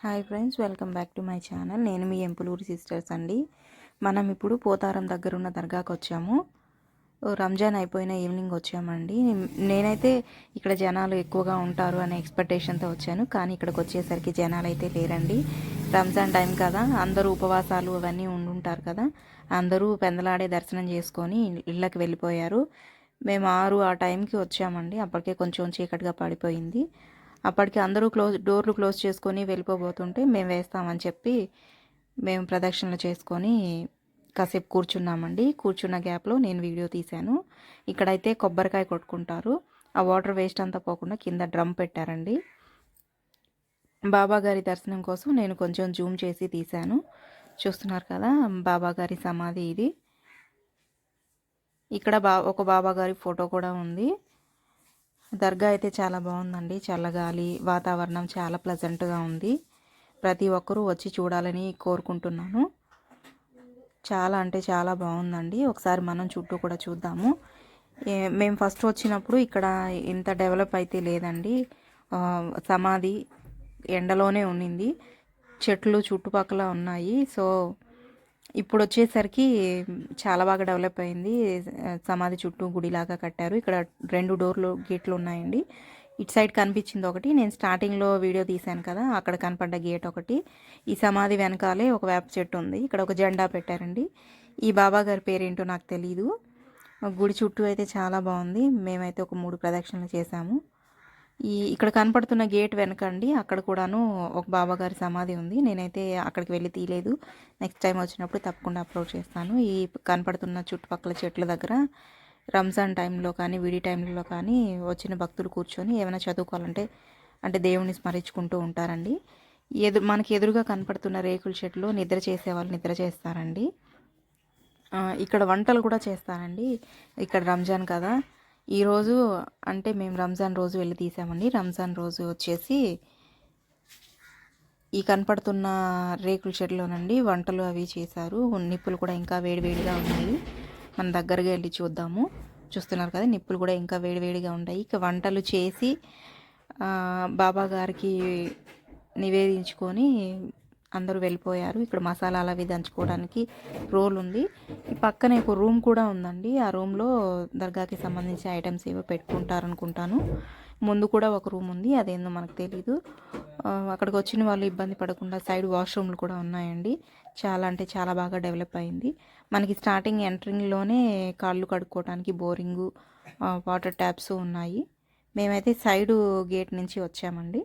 Hi friends welcome back to my channel. నేను మీ ఎంపులూరు sisters అండి. మనం ఇప్పుడు పోతారం దగ్గర ఉన్న దర్గాకు వచ్చాము. రంజాన్ అయిపోయిన ఈవినింగ్ వచ్చామండి. నేనైతే ఇక్కడ జనాలు ఎక్కువగా ఉంటారు అనే ఎక్స్పెక్టేషన్తో వచ్చాను. కానీ ఇక్కడికి వచ్చేసరికి జనాలు అయితే లేరండి. రంజాన్ టైం కదా అందరూ ఉపవాసాలు అవన్నీ ఉండుంటారు కదా అందరూ పెందలాడే దర్శనం చేసుకొని ఇళ్ళకి వెళ్ళిపోయారు. మేము ఆరు ఆ టైంకి వచ్చామండి. అప్పటికే కొంచెం చీకటిగా పడిపోయింది. అప్పటికి అందరూ క్లోజ్ డోర్లు క్లోజ్ చేసుకొని వెళ్ళిపోబోతుంటే మేము వేస్తామని చెప్పి మేము ప్రదక్షిణలు చేసుకొని కాసేపు కూర్చున్నామండి. కూర్చున్న గ్యాప్లో నేను వీడియో తీశాను. ఇక్కడైతే కొబ్బరికాయ కొట్టుకుంటారు. ఆ వాటర్ వేస్ట్ అంతా పోకుండా కింద డ్రమ్ పెట్టారండి. బాబా గారి దర్శనం కోసం నేను కొంచెం జూమ్ చేసి తీశాను. చూస్తున్నారు కదా బాబాగారి సమాధి ఇది. ఇక్కడ బా ఒక బాబా గారి ఫోటో కూడా ఉంది. దర్గా అయితే చాలా బాగుందండి. చల్లగాలి వాతావరణం చాలా ప్లజెంట్గా ఉంది. ప్రతి ఒక్కరూ వచ్చి చూడాలని కోరుకుంటున్నాను. చాలా అంటే చాలా బాగుందండి. ఒకసారి మనం చుట్టూ కూడా చూద్దాము. మేము ఫస్ట్ వచ్చినప్పుడు ఇక్కడ ఇంత డెవలప్ అయితే లేదండి. సమాధి ఎండలోనే ఉండింది చెట్లు చుట్టుపక్కల ఉన్నాయి. సో ఇప్పుడు వచ్చేసరికి చాలా బాగా డెవలప్ అయింది. సమాధి చుట్టూ గుడిలాగా కట్టారు. ఇక్కడ రెండు డోర్లు గేట్లు ఉన్నాయండి ఇటు సైడ్ కనిపించింది ఒకటి. నేను స్టార్టింగ్లో వీడియో తీశాను కదా అక్కడ కనపడ్డ గేట్ ఒకటి. ఈ సమాధి వెనకాలే ఒక వేప చెట్టు ఉంది. ఇక్కడ ఒక జెండా పెట్టారండి. ఈ బాబా గారి పేరేంటో నాకు తెలీదు. గుడి చుట్టూ అయితే చాలా బాగుంది. మేమైతే ఒక మూడు ప్రదక్షిణలు చేశాము. ఈ ఇక్కడ కనపడుతున్న గేట్ వెనకండి. అక్కడ కూడాను ఒక బాబాగారి సమాధి ఉంది. నేనైతే అక్కడికి వెళ్ళి తీయలేదు. నెక్స్ట్ టైం వచ్చినప్పుడు తప్పకుండా అప్లోడ్ చేస్తాను. ఈ కనపడుతున్న చుట్టుపక్కల చెట్ల దగ్గర రంజాన్ టైంలో కానీ విడి టైంలో కానీ వచ్చిన భక్తులు కూర్చొని ఏమైనా చదువుకోవాలంటే అంటే దేవుని స్మరించుకుంటూ ఉంటారండి. ఎదు మనకి ఎదురుగా కనపడుతున్న రేకుల చెట్లు నిద్ర చేసేవాళ్ళు నిద్ర చేస్తారండి. ఇక్కడ వంటలు కూడా చేస్తారండి. ఇక్కడ రంజాన్ కదా. ఈరోజు అంటే మేము రంజాన్ రోజు వెళ్ళి తీసామండి. రంజాన్ రోజు వచ్చేసి ఈ కనపడుతున్న రేకుల షెడ్లోనండి వంటలు అవి చేశారు. నిప్పులు కూడా ఇంకా వేడివేడిగా ఉన్నాయి. మన దగ్గరగా వెళ్ళి చూద్దాము. చూస్తున్నారు కదా నిప్పులు కూడా ఇంకా వేడివేడిగా ఉన్నాయి. ఇక వంటలు చేసి బాబా గారికి నివేదించుకొని అందరూ వెళ్ళిపోయారు. ఇక్కడ మసాలాలు అవి దంచుకోవడానికి రోల్ ఉంది. ఈ పక్కనే ఒక రూమ్ కూడా ఉందండి. ఆ రూమ్లో దర్గాకి సంబంధించిన ఐటమ్స్ ఏవో పెట్టుకుంటారనుకుంటాను. ముందు కూడా ఒక రూమ్ ఉంది. అదేందో మనకు తెలీదు. అక్కడికి వచ్చిన వాళ్ళు ఇబ్బంది పడకుండా సైడ్ వాష్రూమ్లు కూడా ఉన్నాయండి. చాలా అంటే చాలా బాగా డెవలప్ అయింది. మనకి స్టార్టింగ్ ఎంట్రింగ్లోనే కాళ్ళు కడుక్కోవడానికి బోరింగు వాటర్ ట్యాప్స్ ఉన్నాయి. మేమైతే సైడు గేట్ నుంచి వచ్చామండి.